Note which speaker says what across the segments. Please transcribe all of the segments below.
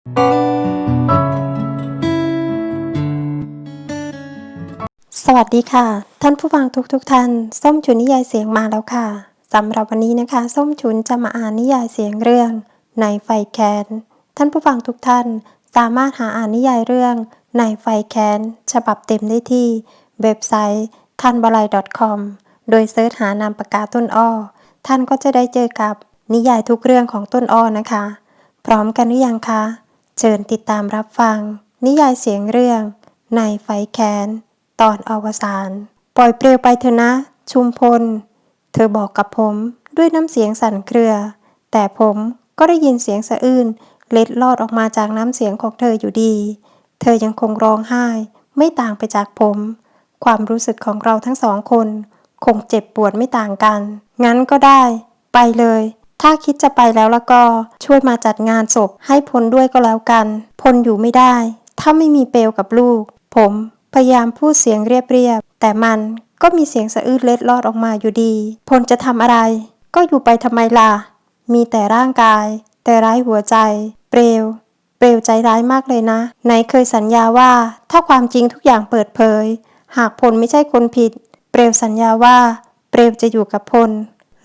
Speaker 1: สวัสดีค่ะ ท่านผู้ฟังทุกๆทท่าน ส้มฉุนนิยายเสียงมาแล้วค่ะสำหรับวันนี้นะคะ ส้มฉุนจะมาอ่านนิยายเสียงเรื่องในไฟแคนท่านผู้ฟังทุกท่าน สามารถหาอ่านนิยายเรื่องในไฟแคนฉบับเต็มได้ที่ เว็บไซต์ทันบลาย .com โดยเซิร์ชหานามปากกาต้นอ้อ ท่านก็จะได้เจอกับนิยายทุกเรื่องของต้นอ้อนะคะ พร้อมกันหรือยังคะ เชิญติดตามรับฟัง นิยายเสียงเรื่องในไฟแคนตอนอวสานปล่อยเปลวไปเถอะนะ ชุมพล เธอบอกกับผมด้วยน้ำเสียงสั่นเครือ แต่ผมก็ได้ยินเสียงสะอื้นเล็ดลอดออกมาจากน้ำเสียงของเธออยู่ดี เธอยังคงร้องไห้ ไม่ต่างไปจากผม ความรู้สึกของเราทั้งสองคน คงเจ็บปวดไม่ต่างกัน งั้นก็ได้ ไปเลย ถ้าคิดจะไปแล้วแล้วก็ช่วยมาจัดงานศพให้พลด้วยก็แล้วกัน พลอยู่ไม่ได้ ถ้าไม่มีเปลวกับลูก ผมพยายามพูดเสียงเรียบๆ แต่มันก็มีเสียงสะอื้นเล็ดลอดออกมาอยู่ดี พลจะทำอะไร ก็อยู่ไปทำไมล่ะ มีแต่ร่างกาย แต่ร้ายหัวใจ เปลว เปลวใจร้ายมากเลยนะ ไหนเคยสัญญาว่า ถ้าความจริงทุกอย่างเปิดเผย หากพลไม่ใช่คนผิด เปลวสัญญาว่า เปลวจะอยู่กับพล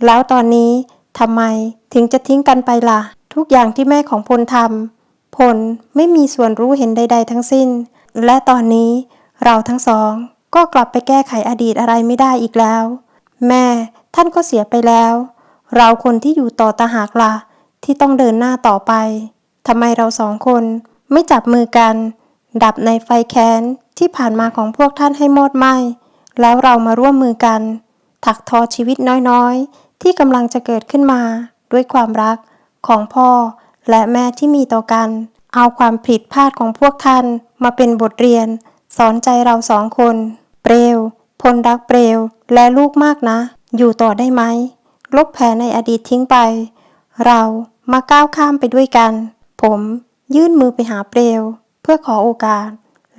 Speaker 1: แล้วตอนนี้ ทำไมถึงจะทิ้งกันไปล่ะ ทุกอย่างที่แม่ของพลทำพลไม่มีส่วนรู้เห็นใด ๆ ทั้งสิ้น และตอนนี้เราทั้งสอง ก็กลับไปแก้ไขอดีตอะไรไม่ได้อีกแล้ว แม่ท่านก็เสียไปแล้ว เราคนที่อยู่ต่อตาหากละ่ะ ที่ต้องเดินหน้าต่อไปทำไมเราสองคนไม่จับมือกัน ดับในไฟแค้นที่ผ่านมาของพวกท่านให้หมดไหมแล้วเรามาร่วมมือกัน ถักทอชีวิตน้อยๆ ที่กำลังจะเกิดขึ้นมาด้วยความรักของพ่อ และแม่ที่มีต่อกัน เอาความผิดพลาดของพวกท่านมาเป็นบทเรียน สอนใจเราสองคน เปรวพลรักเปรวและลูกมากนะ อยู่ต่อได้ไหม ลบแผลในอดีตทิ้งไป เรามาก้าวข้ามไปด้วยกัน ผมยื่นมือไปหาเปรวเพื่อขอโอกาส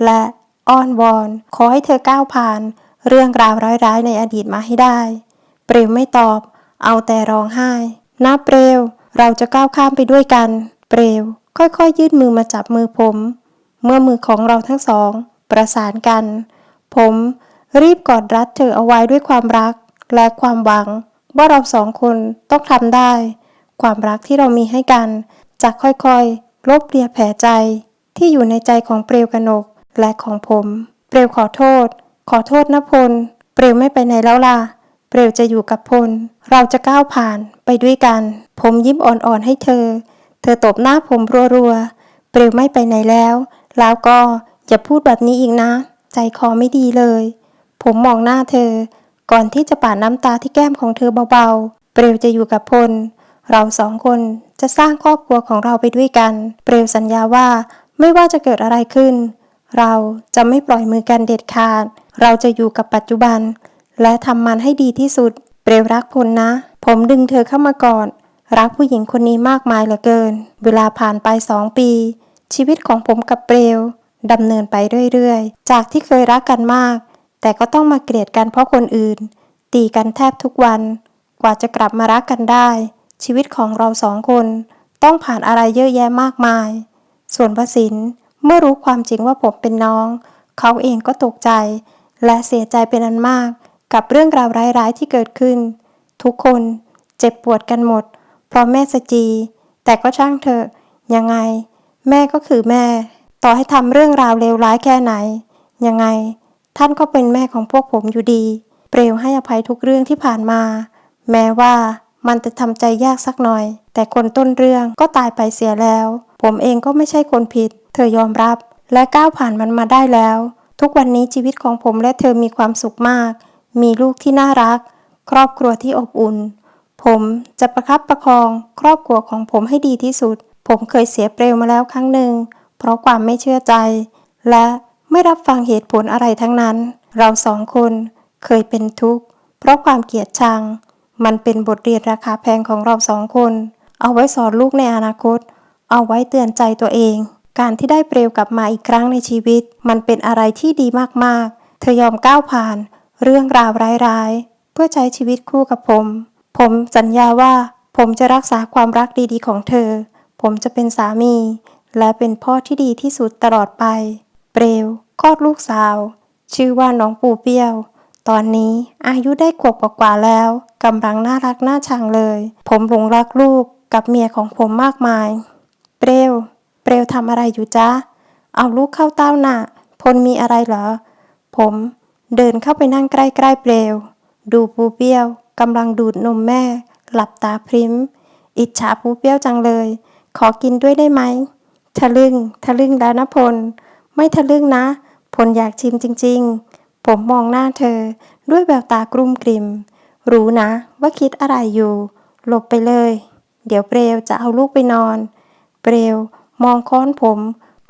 Speaker 1: และอ้อนวอน ขอให้เธอก้าวผ่าน เรื่องราวร้ายๆในอดีตมาให้ได้ เปรวไม่ตอบ เอาแต่ร้องไห้นะเปรว เราจะก้าวข้ามไปด้วยกัน เปรว ค่อยๆ ยื่นมือมาจับมือผม เมื่อมือของเราทั้งสอง ประสานกัน ผม รีบกอดรัดเธอเอาไว้ด้วยความรัก และความหวัง ว่าเราสองคนต้องทำได้ ความรักที่เรามีให้กันจะค่อยๆ ลบเลียแผลใจ ที่อยู่ในใจของเปลวกนก และของผม เปลวขอโทษ ขอโทษนะพล เปลวไม่ไปไหนแล้วล่ะ เปลวจะอยู่กับพล เราจะก้าวผ่านไปด้วยกัน ผมยิ้มอ่อนๆให้เธอ เธอตบหน้าผมรัวๆ เปลวไม่ไปไหนแล้ว แล้วก็อย่าพูดแบบนี้อีกนะ ใจคอไม่ดีเลย ผมมองหน้าเธอ ก่อนที่จะปาดน้ำตาที่แก้มของเธอเบาๆ เปลวจะอยู่กับพล เราสองคนจะสร้างครอบครัวของเราไปด้วยกัน เปลวสัญญาว่าไม่ว่าจะเกิดอะไรขึ้น เราจะไม่ปล่อยมือกันเด็ดขาด เราจะอยู่กับปัจจุบัน และทำมันให้ดีที่สุด เปลวรักพลนะ ผมดึงเธอเข้ามาก่อดรักผู้หญิงคนนี้มากมายเหลือเกิน เวลาผ่านไปสองปี ชีวิตของผมกับเปลวดำเนินไปเรื่อยๆ จากที่เคยรักกันมาก แต่ก็ต้องมาเกลียดกันเพราะคนอื่น ตีกันแทบทุกวัน กว่าจะกลับมารักกันได้ ชีวิตของเราสองคน ต้องผ่านอะไรเยอะแยะมากมาย ส่วนวสินเมื่อรู้ความจริงว่าผมเป็นน้อง เขาเองก็ตกใจ และเสียใจเป็นอันมาก กับเรื่องราวร้ายๆที่เกิดขึ้น ทุกคนเจ็บปวดกันหมด เพราะแม่สจี แต่ก็ช่างเถอะ ยังไง แม่ก็คือแม่ ต่อให้ทำเรื่องราวเลวร้ายแค่ไหน ยังไง ท่านก็เป็นแม่ของพวกผมอยู่ดี เปลวให้อภัยทุกเรื่องที่ผ่านมา แม้ว่ามันจะทำใจยากสักหน่อย แต่คนต้นเรื่องก็ตายไปเสียแล้ว ผมเองก็ไม่ใช่คนผิด เธอยอมรับ และก้าวผ่านมันมาได้แล้ว ทุกวันนี้ชีวิตของผมและเธอมีความสุขมาก มีลูกที่น่ารัก ครอบครัวที่อบอุ่น ผมจะประคับประคอง ครอบครัวของผมให้ดีที่สุด ผมเคยเสียเปลวมาแล้วครั้งหนึ่ง เพราะความไม่เชื่อใจ และไม่รับฟังเหตุผลอะไรทั้งนั้น เราสองคนเคยเป็นทุกข์ เพราะความเกลียดชัง มันเป็นบทเรียนราคาแพงของเราสองคน เอาไว้สอนลูกในอนาคต เอาไว้เตือนใจตัวเอง การที่ได้เปลวกลับมาอีกครั้งในชีวิต มันเป็นอะไรที่ดีมากๆ เธอยอมก้าวผ่าน เรื่องราวร้ายๆ เพื่อใช้ชีวิตคู่กับผม ผมสัญญาว่าผมจะรักษาความรักดีๆ ของเธอ ผมจะเป็นสามี และเป็นพ่อที่ดีที่สุดตลอดไป เปลวคลอดลูกสาว ชื่อว่าน้องปูเปี้ยว ตอนนี้อายุได้ขวบกว่าแล้วกำลังน่ารักน่าชังเลย ผมหลงรักลูกกับเมียของผมมากมาย เปลวเปลวทำอะไรอยู่จ๊ะ เอาลูกเข้าเต้าน่ะพลมีอะไรเหรอ ผม เดินเข้าไปนั่งใกล้ๆเปลว ดูปูเปี้ยวกำลังดูดนมแม่ หลับตาพริมอิจฉาปูเปี้ยวจังเลย ขอกินด้วยได้ไหมทะลึ่งทะลึ่งแล้วนะพล ไม่ทะลึ่งนะ พลอยากชิมจริง ๆ ผมมองหน้าเธอ ด้วยแววตากรุ่มกริม รู้นะว่าคิดอะไรอยู่ หลบไปเลย เดี๋ยวเปลวจะเอาลูกไปนอน เปลวมองค้อนผม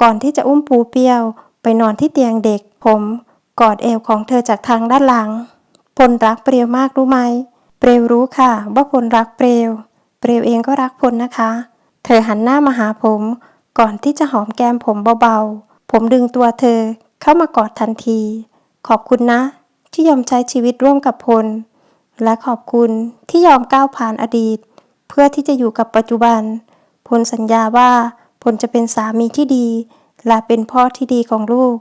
Speaker 1: ก่อนที่จะอุ้มปูเปี้ยว ไปนอนที่เตียงเด็กผม กอดเอวของเธอจากทางด้านหลัง พลรักเปลวมากรู้ไหม เปลวรู้ค่ะ ว่าพลรักเปลวเปลวเองก็รักพลนะคะ เธอหันหน้ามาหาผม ก่อนที่จะหอมแก้มผมเบาๆ ผมดึงตัวเธอเข้ามากอดทันที ขอบคุณนะ ที่ยอมใช้ชีวิตร่วมกับพล และขอบคุณที่ยอมก้าวผ่านอดีต เพื่อที่จะอยู่กับปัจจุบัน พลสัญญาว่าพลจะเป็นสามีที่ดี และเป็นพ่อที่ดีของลูก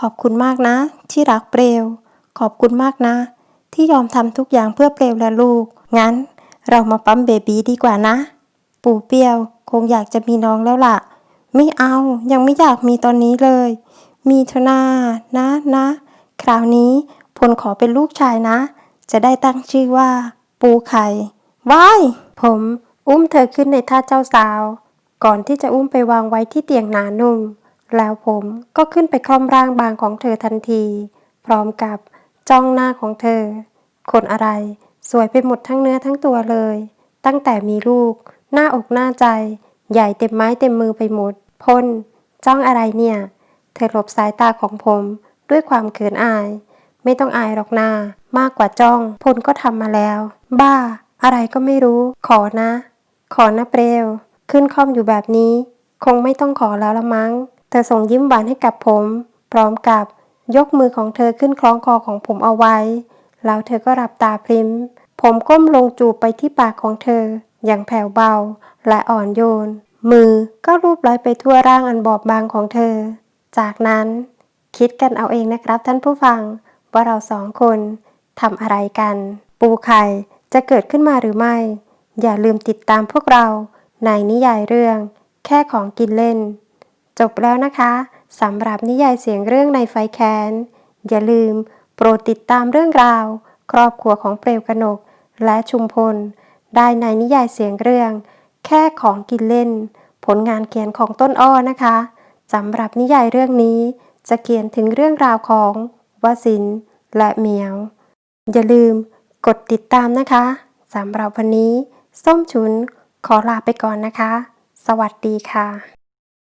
Speaker 1: ขอบคุณมากนะ ที่รักเปลว ขอบคุณมากนะ ที่ยอมทำทุกอย่างเพื่อเปลวและลูก งั้นเรามาปั๊มเบบีดีกว่านะ ปู่เปียว คงอยากจะมีน้องแล้วล่ะ ไม่เอายังไม่อยากมีตอนนี้เลย มีเถอะนานะนะ คราวนี้พลขอเป็นลูกชายนะ จะได้ตั้งชื่อว่า ปูไข่ว้ายผมอุ้มเธอขึ้นในท่าเจ้าสาว ก่อนที่จะอุ้มไปวางไว้ที่เตียงหนานุ่ม แล้วผมก็ขึ้นไปคล่อมร่างบางของเธอทันที พร้อมกับจ้องหน้าของเธอ คนอะไร สวยไปหมดทั้งเนื้อทั้งตัวเลย ตั้งแต่มีลูก หน้าอกหน้าใจ ใหญ่เต็มไม้เต็มมือไปหมดพลจ้องอะไรเนี่ย เธอหลบสายตาของผมด้วยความเขินอาย ไม่ต้องอายหรอกนามากกว่าจ้องพลก็ทำมาแล้ว บ้า อะไรก็ไม่รู้ ขอนะ ขอนะเปลวขึ้นคล่อมอยู่แบบนี้ คงไม่ต้องขอแล้วละมั้ง เธอส่งยิ้มหวานให้กับผม พร้อมกับยกมือของเธอขึ้นคล้องคอของผมเอาไว้ แล้วเธอก็หลับตาพริม ผมก้มลงจูบไปที่ปากของเธอ อย่างแผ่วเบา และอ่อนโยน มือก็รูปไล้ไปทั่วร่างอันบอบบางของเธอ จากนั้น คิดกันเอาเองนะครับท่านผู้ฟัง ว่าเราสองคนทำอะไรกัน ปูไข่จะเกิดขึ้นมาหรือไม่ อย่าลืมติดตามพวกเราในนิยายเรื่อง แค่ของกินเล่น จบแล้วนะคะสำหรับนิยายเสียงเรื่องในไฟแคนอย่าลืม โปรดติดตามเรื่องราว ครอบครัวของเปลวกนก และชุมพล ได้ในนิยายเสียงเรื่อง แค่ของกินเล่น ผลงานเขียนของต้นอ้อนะคะสำหรับนิยายเรื่องนี้ จะเขียนถึงเรื่องราวของวสินและเหมียว อย่าลืมกดติดตามนะคะสำหรับวันนี้ ส้มฉุนขอลาไปก่อนนะคะ สวัสดีค่ะ